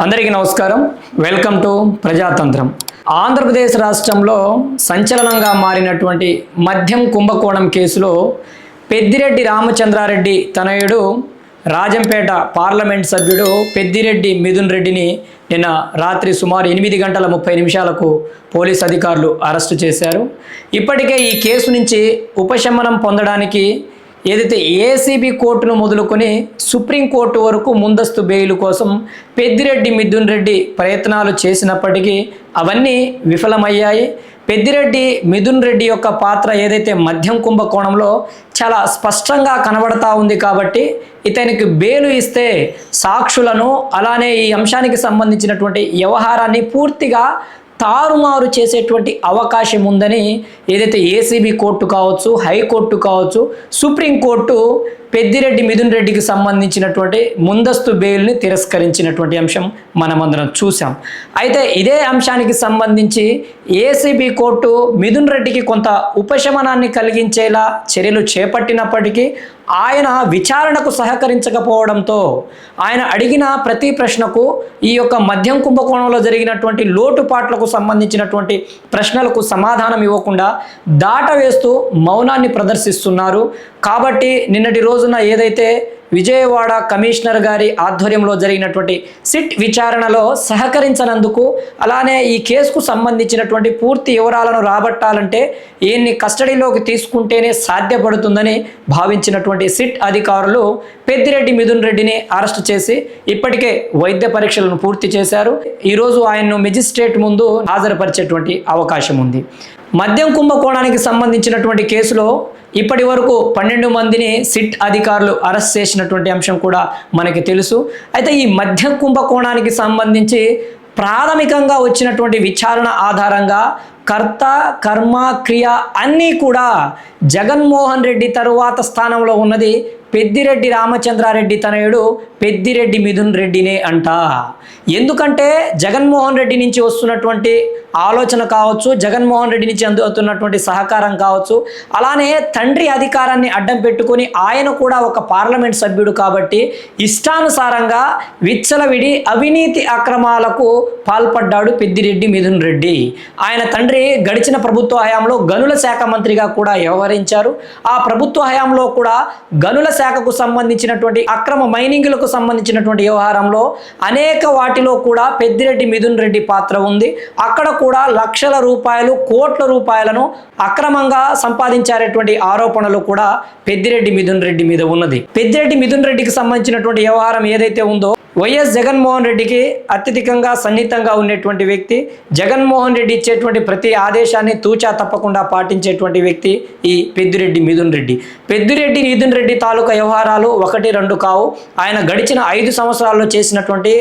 అందరికీ నమస్కారం. Welcome to Prajatantram. Andhra Pradesh రాష్ట్రంలో సంచలనంగా మారినటువంటి మద్యం కుంభకోణం కేసులో పెద్దిరెడ్డి రామచంద్రారెడ్డి తనయుడు రాజంపేట పార్లమెంట్ సభ్యుడు పెద్దిరెడ్డి మిథున్ రెడ్డిని నిన్న రాత్రి సుమారు ఎనిమిది గంటల ముప్పై నిమిషాలకు పోలీస్ అధికారులు అరెస్టు చేశారు. ఇప్పటికే ఈ కేసు నుంచి ఉపశమనం పొందడానికి ఏదైతే ఏసీబీ కోర్టును మొదలుకొని సుప్రీంకోర్టు వరకు ముందస్తు బెయిల్ కోసం పెద్దిరెడ్డి మిథున్ రెడ్డి ప్రయత్నాలు చేసినప్పటికీ అవన్నీ విఫలమయ్యాయి. పెద్దిరెడ్డి మిథున్ రెడ్డి యొక్క పాత్ర ఏదైతే మద్యం కుంభకోణంలో చాలా స్పష్టంగా కనబడతా ఉంది కాబట్టి ఇతనికి బెయిలు ఇస్తే సాక్షులను అలానే ఈ అంశానికి సంబంధించినటువంటి వ్యవహారాన్ని పూర్తిగా తారుమారు చేసేటువంటి అవకాశం ఉందని ఏదైతే ఏసీబీ కోర్టు కావచ్చు హైకోర్టు కావచ్చు సుప్రీంకోర్టు పెద్దిరెడ్డి మిథున్ రెడ్డికి సంబంధించినటువంటి ముందస్తు బెయిల్ని తిరస్కరించినటువంటి అంశం మనమందరం చూసాం అయితే ఇదే అంశానికి సంబంధించి ఏసీబీ కోర్టు మిథున్ రెడ్డికి కొంత ఉపశమనాన్ని కలిగించేలా చర్యలు చేపట్టినప్పటికీ ఆయన విచారణకు సహకరించకపోవడంతో ఆయన అడిగిన ప్రతి ప్రశ్నకు ఈ యొక్క మద్యం కుంభకోణంలో జరిగినటువంటి లోటుపాట్లకు సంబంధించినటువంటి ప్రశ్నలకు సమాధానం ఇవ్వకుండా దాటవేస్తూ మౌనాన్ని ప్రదర్శిస్తున్నారు. కాబట్టి నిన్నటి రోజున ఏదైతే విజయవాడ కమిషనర్ గారి ఆధ్వర్యంలో జరిగినటువంటి సిట్ విచారణలో సహకరించనందుకు అలానే ఈ కేసుకు సంబంధించినటువంటి పూర్తి వివరాలను రాబట్టాలంటే ఈయన్ని కస్టడీలోకి తీసుకుంటేనే సాధ్యపడుతుందని భావించినటువంటి సిట్ అధికారులు పెద్దిరెడ్డి మిథున్ రెడ్డిని అరెస్ట్ చేసి ఇప్పటికే వైద్య పరీక్షలను పూర్తి చేశారు. ఈరోజు ఆయన్ను మెజిస్ట్రేట్ ముందు హాజరుపరిచేటువంటి అవకాశం ఉంది. మద్యం కుంభకోణానికి సంబంధించినటువంటి కేసులో ఇప్పటి వరకు పన్నెండు మందిని సిట్ అధికారులు అరెస్ట్ చేసినటువంటి అంశం కూడా మనకి తెలుసు. అయితే ఈ మద్యం కుంభకోణానికి సంబంధించి ప్రాథమికంగా వచ్చినటువంటి విచారణ ఆధారంగా కర్త కర్మ క్రియ అన్నీ కూడా జగన్మోహన్ రెడ్డి తరువాత స్థానంలో ఉన్నది పెద్దిరెడ్డి రామచంద్రారెడ్డి తనయుడు పెద్దిరెడ్డి మిథున్ రెడ్డినే అంట. ఎందుకంటే జగన్మోహన్ రెడ్డి నుంచి వస్తున్నటువంటి ఆలోచన కావచ్చు జగన్మోహన్ రెడ్డి నుంచి అందుతున్నటువంటి సహకారం కావచ్చు అలానే తండ్రి అధికారాన్ని అడ్డం పెట్టుకొని ఆయన కూడా ఒక పార్లమెంట్ సభ్యుడు కాబట్టి ఇష్టానుసారంగా విచ్చలవిడి అవినీతి అక్రమాలకు పాల్పడ్డాడు పెద్దిరెడ్డి మిథున్ రెడ్డి. ఆయన తండ్రి గడిచిన ప్రభుత్వ హయాంలో గనుల శాఖ మంత్రిగా కూడా వ్యవహరించారు. ఆ ప్రభుత్వ హయాంలో కూడా గనుల శాఖకు సంబంధించినటువంటి అక్రమ మైనింగ్లకు సంబంధించినటువంటి వ్యవహారంలో అనేక వాటిలో కూడా పెద్దిరెడ్డి మిథున్ రెడ్డి పాత్ర ఉంది. అక్కడ కూడా లక్షల రూపాయలు కోట్ల రూపాయలను అక్రమంగా సంపాదించారేటువంటి ఆరోపణలు కూడా పెద్దిరెడ్డి మిథున్ రెడ్డి మీద ఉన్నది. పెద్దిరెడ్డి మిథున్ రెడ్డికి సంబంధించినటువంటి వ్యవహారం ఏదైతే ఉందో వైఎస్ జగన్మోహన్ రెడ్డికి అత్యధికంగా సన్నిహితంగా ఉండేటువంటి వ్యక్తి జగన్మోహన్ రెడ్డి ఇచ్చేటువంటి ప్రతి ఆదేశాన్ని తూచా తప్పకుండా పాటించేటువంటి వ్యక్తి ఈ పెద్దిరెడ్డి మిథున్ రెడ్డి పెద్దిరెడ్డి మిథున్ రెడ్డి తాలూకా వ్యవహారాలు ఒకటి రెండు కావు. ఆయన గడిచిన ఐదు సంవత్సరాల్లో చేసినటువంటి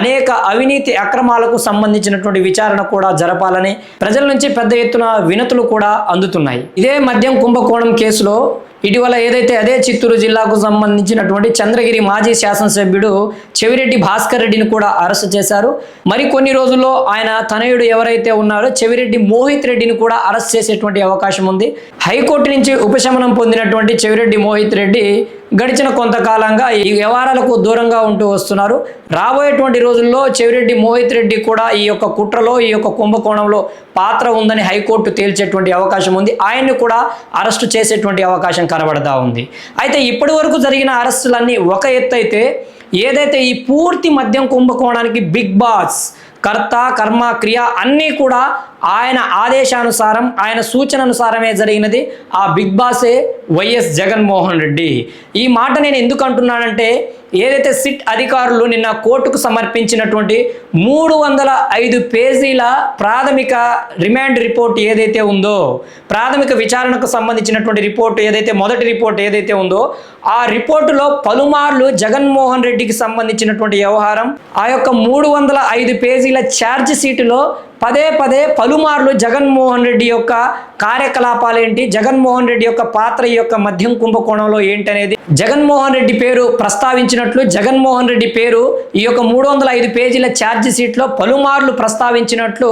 అనేక అవినీతి అక్రమాలకు సంబంధించినటువంటి విచారణ కూడా జరపాలని ప్రజల నుంచి పెద్ద ఎత్తున వినతులు కూడా అందుతున్నాయి. ఇదే మద్యం కుంభకోణం కేసులో ఇటీవల ఏదైతే అదే చిత్తూరు జిల్లాకు సంబంధించినటువంటి చంద్రగిరి మాజీ శాసనసభ్యుడు చెవిరెడ్డి భాస్కర్ రెడ్డిని కూడా అరెస్ట్ చేశారు. మరి కొన్ని రోజుల్లో ఆయన తనయుడు ఎవరైతే ఉన్నారో చెవిరెడ్డి మోహిత్ రెడ్డిని కూడా అరెస్ట్ చేసేటువంటి అవకాశం ఉంది. హైకోర్టు నుంచి ఉపశమనం పొందినటువంటి చెవిరెడ్డి మోహిత్ రెడ్డి గడిచిన కొంతకాలంగా ఈ వ్యవహారాలకు దూరంగా ఉంటూ వస్తున్నారు. రాబోయేటువంటి రోజుల్లో చెవిరెడ్డి మోహిత్ రెడ్డి కూడా ఈ యొక్క కుట్రలో ఈ యొక్క కుంభకోణంలో పాత్ర ఉందని హైకోర్టు తేల్చేటువంటి అవకాశం ఉంది. ఆయన్ని కూడా అరెస్టు చేసేటువంటి అవకాశం కనబడతా ఉంది. అయితే ఇప్పటి వరకు జరిగిన అరెస్టులన్నీ ఒక ఎత్తు అయితే ఏదైతే ఈ పూర్తి మద్యం కుంభకోణానికి బిగ్ బాస్ కర్త కర్మ క్రియ అన్నీ కూడా ఆయన ఆదేశానుసారం ఆయన సూచననుసారమే జరిగినది. ఆ బిగ్ బాసే వైఎస్ జగన్మోహన్ రెడ్డి. ఈ మాట నేను ఎందుకు అంటున్నానంటే ఏదైతే సిట్ అధికారులు నిన్న కోర్టుకు సమర్పించినటువంటి మూడు వందల ఐదు పేజీల ప్రాథమిక రిమాండ్ రిపోర్ట్ ఏదైతే ఉందో ప్రాథమిక విచారణకు సంబంధించినటువంటి రిపోర్ట్ ఏదైతే మొదటి రిపోర్ట్ ఏదైతే ఉందో ఆ రిపోర్టులో పలుమార్లు జగన్మోహన్ రెడ్డికి సంబంధించినటువంటి వ్యవహారం ఆ యొక్క మూడు వందల ఐదు పేజీల ఛార్జ్ షీటులో పదే పదే పలుమార్లు జగన్మోహన్ రెడ్డి యొక్క కార్యకలాపాలు ఏంటి? జగన్మోహన్ రెడ్డి యొక్క పాత్ర యొక్క మద్యం కుంభకోణంలో ఏంటనేది? జగన్మోహన్ రెడ్డి పేరు ప్రస్తావించినట్లు జగన్మోహన్ రెడ్డి పేరు ఈ యొక్క మూడు వందల ఐదు పేజీల ఛార్జ్ షీట్లో పలుమార్లు ప్రస్తావించినట్లు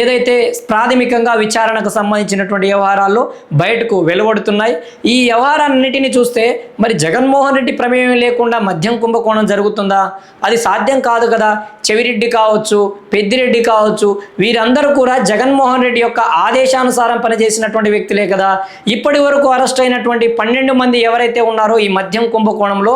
ఏదైతే ప్రాథమికంగా విచారణకు సంబంధించినటువంటి వ్యవహారాలు బయటకు వెలువడుతున్నాయి. ఈ వ్యవహారాన్నిటిని చూస్తే మరి జగన్మోహన్ రెడ్డి ప్రమేయం లేకుండా మద్యం కుంభకోణం జరుగుతుందా? అది సాధ్యం కాదు కదా. చెవిరెడ్డి కావచ్చు పెద్దిరెడ్డి కావచ్చు వీరందరూ కూడా జగన్మోహన్ రెడ్డి యొక్క ఆదేశానుసారం పనిచేసినటువంటి వ్యక్తులే కదా. ఇప్పటి వరకు అరెస్ట్ అయినటువంటి పన్నెండు మంది ఎవరైతే ఉన్నారో ఈ మద్యం కుంభకోణంలో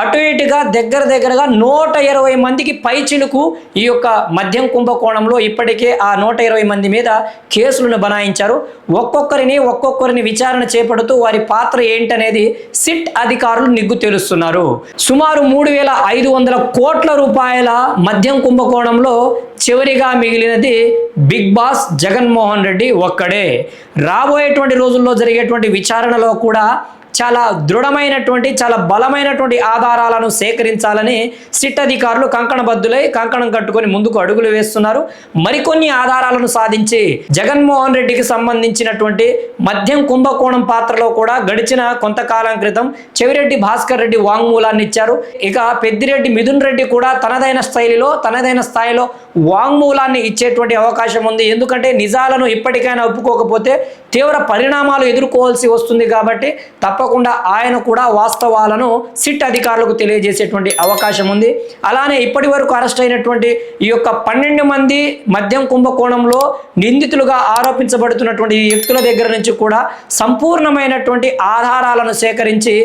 అటు ఇటుగా దగ్గర దగ్గరగా నూట ఇరవై మందికి పైచిలుకు ఈ యొక్క మద్యం కుంభకోణంలో ఇప్పటికే ఆ నూట ఇరవై మంది మీద కేసులను బనాయించారు. ఒక్కొక్కరిని ఒక్కొక్కరిని విచారణ చేపడుతూ వారి పాత్ర ఏంటనేది సిట్ అధికారులు నిగ్గు తెలుస్తున్నారు. సుమారు మూడు వేల ఐదు వందల కోట్ల రూపాయల మద్యం కుంభకోణంలో చివరిగా మిగిలినది బిగ్ బాస్ జగన్మోహన్ రెడ్డి ఒక్కడే. రాబోయేటువంటి రోజుల్లో జరిగేటువంటి విచారణలో కూడా చాలా దృఢమైనటువంటి చాలా బలమైనటువంటి ఆధారాలను సేకరించాలని సిట్ అధికారులు కంకణబద్దులై కంకణం కట్టుకొని ముందుకు అడుగులు వేస్తున్నారు. మరికొన్ని ఆధారాలను సాధించి జగన్మోహన్ రెడ్డికి సంబంధించినటువంటి మద్యం కుంభకోణం పాత్రలో కూడా గడిచిన కొంతకాలం క్రితం చెవిరెడ్డి భాస్కర్ రెడ్డి వాంగ్మూలాన్ని ఇచ్చారు. ఇక పెద్దిరెడ్డి మిథున్ రెడ్డి కూడా తనదైన శైలిలో తనదైన స్థాయిలో వాంగ్మూలాన్ని ఇచ్చేటువంటి అవకాశం ఉంది. ఎందుకంటే నిజాలను ఇప్పటికైనా ఒప్పుకోకపోతే తీవ్ర పరిణామాలు ఎదుర్కోవాల్సి వస్తుంది కాబట్టి తప్పకుండా ఆయన కూడా వాస్తవాలను సిట్ అధికారులకు తెలియజేసేటువంటి అవకాశం ఉంది. అలానే ఇప్పటి వరకు అరెస్ట్ అయినటువంటి ఈ యొక్క పన్నెండు మంది మద్యం కుంభకోణంలో నిందితులుగా ఆరోపించబడుతున్నటువంటి ఈ వ్యక్తుల దగ్గర నుంచి కూడా సంపూర్ణమైనటువంటి ఆధారాలను సేకరించి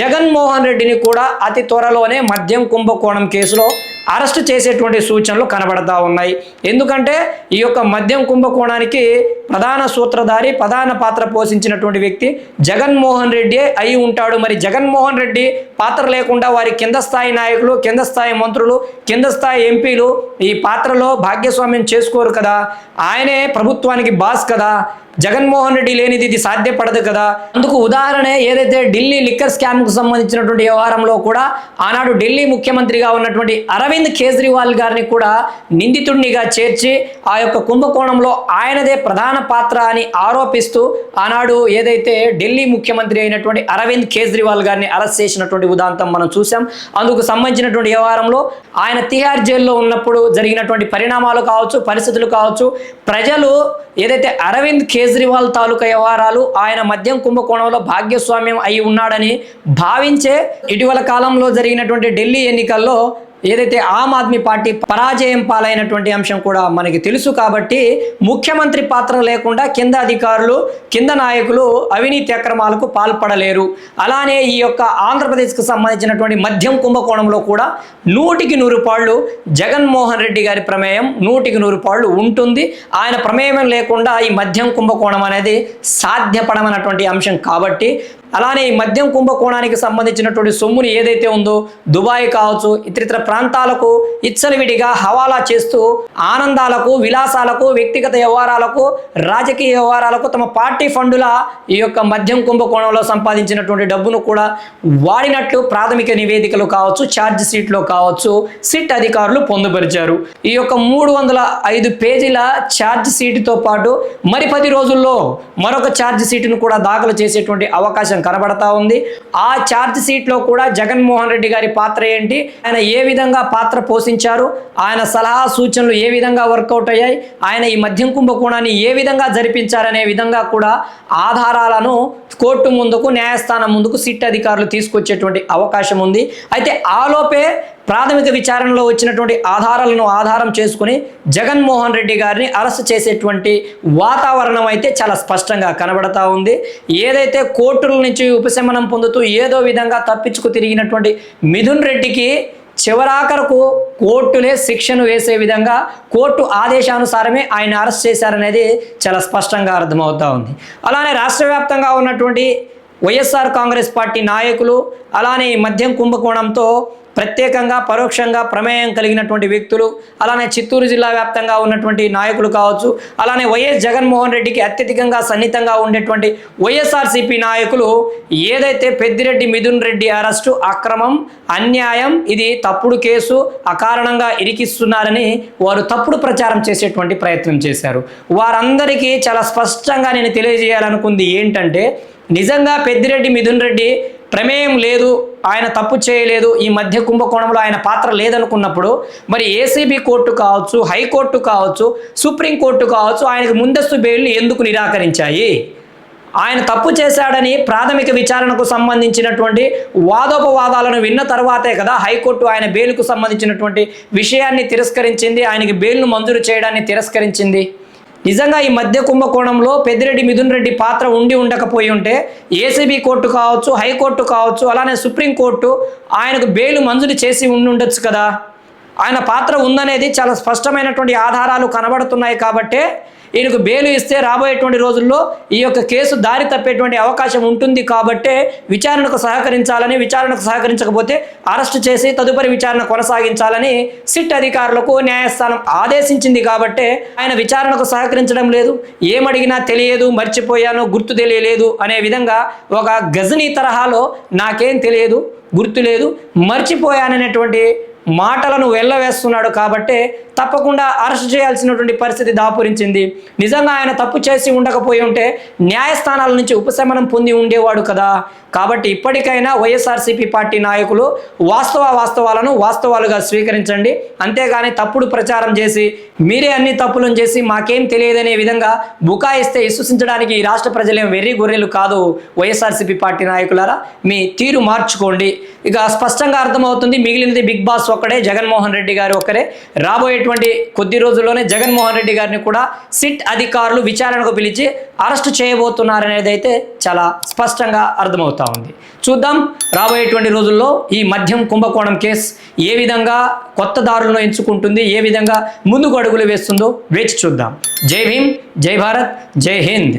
జగన్మోహన్ రెడ్డిని కూడా అతి త్వరలోనే మద్యం కుంభకోణం కేసులో అరెస్ట్ చేసేటువంటి సూచనలు కనబడతా ఉన్నాయి. ఎందుకంటే ఈ యొక్క మద్యం కుంభకోణానికి ప్రధాన సూత్రధారి ప్రధాన పాత్ర పోషించినటువంటి వ్యక్తి జగన్మోహన్ రెడ్డి అయి ఉంటాడు. మరి జగన్మోహన్ రెడ్డి పాత్ర లేకుండా వారి కింద స్థాయి నాయకులు కింద స్థాయి మంత్రులు కింద స్థాయి ఎంపీలు ఈ పాత్రలో భాగ్యస్వామ్యం చేసుకోరు కదా. ఆయనే ప్రభుత్వానికి బాస్ కదా. జగన్మోహన్ రెడ్డి లేనిది ఇది సాధ్యపడదు కదా. అందుకు ఉదాహరణ ఏదైతే ఢిల్లీ లిక్కర్ స్కామ్కు సంబంధించినటువంటి వ్యవహారంలో కూడా ఆనాడు ఢిల్లీ ముఖ్యమంత్రిగా ఉన్నటువంటి అరవింద్ అరవింద్ కేజ్రీవాల్ గారిని కూడా నిందితుడినిగా చేర్చి ఆ యొక్క కుంభకోణంలో ఆయనదే ప్రధాన పాత్ర అని ఆరోపిస్తూ ఆనాడు ఏదైతే ఢిల్లీ ముఖ్యమంత్రి అయినటువంటి అరవింద్ కేజ్రీవాల్ గారిని అరెస్ట్ చేసినటువంటి ఉదాంతం మనం చూసాం అందుకు సంబంధించినటువంటి వ్యవహారంలో ఆయన తిహార్ జైల్లో ఉన్నప్పుడు జరిగినటువంటి పరిణామాలు కావచ్చు పరిస్థితులు కావచ్చు ప్రజలు ఏదైతే అరవింద్ కేజ్రీవాల్ తాలూకా వ్యవహారాలు ఆయన మద్యం కుంభకోణంలో భాగ్యస్వామ్యం అయి ఉన్నాడని భావించే ఇటీవల కాలంలో జరిగినటువంటి ఢిల్లీ ఎన్నికల్లో ఏదైతే ఆమ్ ఆద్మీ పార్టీ పరాజయం పాలైనటువంటి అంశం కూడా మనకి తెలుసు కాబట్టి ముఖ్యమంత్రి పాత్ర లేకుండా కింద అధికారులు కింద నాయకులు అవినీతి అక్రమాలకు పాల్పడలేరు. అలానే ఈ యొక్క ఆంధ్రప్రదేశ్కు సంబంధించినటువంటి మద్యం కుంభకోణంలో కూడా నూటికి నూరు పాళ్ళు జగన్మోహన్ రెడ్డి గారి ప్రమేయం నూటికి నూరు పాళ్ళు ఉంటుంది. ఆయన ప్రమేయం లేకుండా ఈ మద్యం కుంభకోణం అనేది సాధ్యపడమన్నటువంటి అంశం కాబట్టి అలానే ఈ మద్యం కుంభకోణానికి సంబంధించినటువంటి సొమ్ముని ఏదైతే ఉందో దుబాయ్ కావచ్చు ఇతరితర ప్రాంతాలకు ఇచ్చలవిడిగా హవాలా చేస్తూ ఆనందాలకు విలాసాలకు వ్యక్తిగత వ్యవహారాలకు రాజకీయ వ్యవహారాలకు తమ పార్టీ ఫండుల ఈ యొక్క మద్యం కుంభకోణంలో సంపాదించినటువంటి డబ్బును కూడా వాడినట్లు ప్రాథమిక నివేదికలు కావచ్చు ఛార్జ్ షీట్లో కావచ్చు సిట్ అధికారులు పొందుపరిచారు. ఈ యొక్క మూడు వందల ఐదు పేజీల ఛార్జ్ షీట్తో పాటు మరి పది రోజుల్లో మరొక ఛార్జ్ షీట్ను కూడా దాఖలు చేసేటువంటి అవకాశం కనబడతా ఉంది. ఆ ఛార్జ్ షీట్లో కూడా జగన్మోహన్ రెడ్డి గారి పాత్ర ఏంటి? ఆయన ఏ విధంగా పాత్ర పోషించారు? ఆయన సలహా సూచనలు ఏ విధంగా వర్కౌట్ అయ్యాయి? ఆయన ఈ మద్యం కుంభకోణాన్ని ఏ విధంగా జరిపించారనే విధంగా కూడా ఆధారాలను కోర్టు ముందుకు న్యాయస్థానం ముందుకు సిట్ అధికారులు తీసుకొచ్చేటువంటి అవకాశం ఉంది. అయితే ఆలోపే ప్రాథమిక విచారణలో వచ్చినటువంటి ఆధారాలను ఆధారం చేసుకుని జగన్మోహన్ రెడ్డి గారిని అరెస్ట్ చేసేటువంటి వాతావరణం అయితే చాలా స్పష్టంగా కనబడతా ఉంది. ఏదైతే కోర్టుల నుంచి ఉపశమనం పొందుతూ ఏదో విధంగా తప్పించుకు తిరిగినటువంటి మిథున్ రెడ్డికి చివరాఖరకు కోర్టులే శిక్షను వేసే విధంగా కోర్టు ఆదేశానుసారమే ఆయన అరెస్ట్ చేశారనేది చాలా స్పష్టంగా అర్థమవుతా ఉంది. అలానే రాష్ట్ర వ్యాప్తంగా ఉన్నటువంటి వైఎస్ఆర్ కాంగ్రెస్ పార్టీ నాయకులు అలానే ఈ మద్యం కుంభకోణంతో ప్రత్యేకంగా పరోక్షంగా ప్రమేయం కలిగినటువంటి వ్యక్తులు అలానే చిత్తూరు జిల్లా వ్యాప్తంగా ఉన్నటువంటి నాయకులు కావచ్చు అలానే వైఎస్ జగన్మోహన్ రెడ్డికి అత్యధికంగా సన్నిహితంగా ఉండేటువంటి వైఎస్ఆర్సీపీ నాయకులు ఏదైతే పెద్దిరెడ్డి మిథున్ రెడ్డి అరెస్టు అక్రమం అన్యాయం ఇది తప్పుడు కేసు అకారణంగా ఇరికిస్తున్నారని వారు తప్పుడు ప్రచారం చేసేటువంటి ప్రయత్నం చేశారు. వారందరికీ చాలా స్పష్టంగా నేను తెలియజేయాలనుకుంది ఏంటంటే నిజంగా పెద్దిరెడ్డి మిథున్ రెడ్డి ప్రమేయం లేదు ఆయన తప్పు చేయలేదు ఈ మధ్య కుంభకోణంలో ఆయన పాత్ర లేదనుకున్నప్పుడు మరి ఏసీబీ కోర్టు కావచ్చు హైకోర్టు కావచ్చు సుప్రీంకోర్టు కావచ్చు ఆయనకు ముందస్తు బెయిల్ని ఎందుకు నిరాకరించాయి? ఆయన తప్పు చేశాడని ప్రాథమిక విచారణకు సంబంధించినటువంటి వాదోపవాదాలను విన్న తర్వాతే కదా హైకోర్టు ఆయన బెయిల్కు సంబంధించినటువంటి విషయాన్ని తిరస్కరించింది ఆయనకి బెయిల్ను మంజూరు చేయడాన్ని తిరస్కరించింది? నిజంగా ఈ మధ్య కుంభకోణంలో పెద్దిరెడ్డి మిథున్ రెడ్డి పాత్ర ఉండి ఉండకపోయి ఉంటే ఏసీబీ కోర్టు కావచ్చు హైకోర్టు కావచ్చు అలానే సుప్రీంకోర్టు ఆయనకు బెయిల్ మంజూరు చేసి ఉండి ఉండొచ్చు కదా. ఆయన పాత్ర ఉందనేది చాలా స్పష్టమైనటువంటి ఆధారాలు కనబడుతున్నాయి కాబట్టే ఈయనకు బెయిల్ ఇస్తే రాబోయేటువంటి రోజుల్లో ఈ యొక్క కేసు దారి తప్పేటువంటి అవకాశం ఉంటుంది కాబట్టే విచారణకు సహకరించాలని విచారణకు సహకరించకపోతే అరెస్ట్ చేసి తదుపరి విచారణ కొనసాగించాలని సిట్ అధికారులకు న్యాయస్థానం ఆదేశించింది కాబట్టే ఆయన విచారణకు సహకరించడం లేదు. ఏమడిగినా తెలియదు మర్చిపోయాను గుర్తు తెలియలేదు అనే విధంగా ఒక గజనీ తరహాలో నాకేం తెలియదు గుర్తు లేదు మర్చిపోయాననేటువంటి మాటలను వెళ్ళవేస్తున్నాడు కాబట్టే తప్పకుండా అరెస్ట్ చేయాల్సినటువంటి పరిస్థితి దాపురించింది. నిజంగా ఆయన తప్పు చేసి ఉండకపోయి ఉంటే న్యాయస్థానాల నుంచి ఉపశమనం పొంది ఉండేవాడు కదా. కాబట్టి ఇప్పటికైనా వైఎస్ఆర్సీపీ పార్టీ నాయకులు వాస్తవ వాస్తవాలను వాస్తవాలుగా స్వీకరించండి. అంతేగాని తప్పుడు ప్రచారం చేసి మీరే అన్ని తప్పులను చేసి మాకేం తెలియదనే విధంగా బుకాయిస్తే విశ్వసించడానికి ఈ రాష్ట్ర ప్రజలేం వెర్రి గొర్రెలు కాదు వైఎస్ఆర్సీపీ పార్టీ నాయకులారా. మీ తీరు మార్చుకోండి. ఇక స్పష్టంగా అర్థమవుతుంది మిగిలినది బిగ్ బాస్ ఒక్కడే జగన్మోహన్ రెడ్డి గారు ఒక్కరే. రాబోయేటువంటి కొద్ది రోజుల్లోనే జగన్మోహన్ రెడ్డి గారిని కూడా సిట్ అధికారులు విచారణకు పిలిచి అరెస్ట్ చేయబోతున్నారనేది అయితే చాలా స్పష్టంగా అర్థమవుతా ఉంది. చూద్దాం రాబోయేటువంటి రోజుల్లో ఈ మద్యం కుంభకోణం కేసు ఏ విధంగా కొత్త దారులను ఎంచుకుంటుంది ఏ విధంగా ముందుకు అడుగులు వేస్తుందో వేచి చూద్దాం. జై భీమ్ జై భారత్ జై హింద్.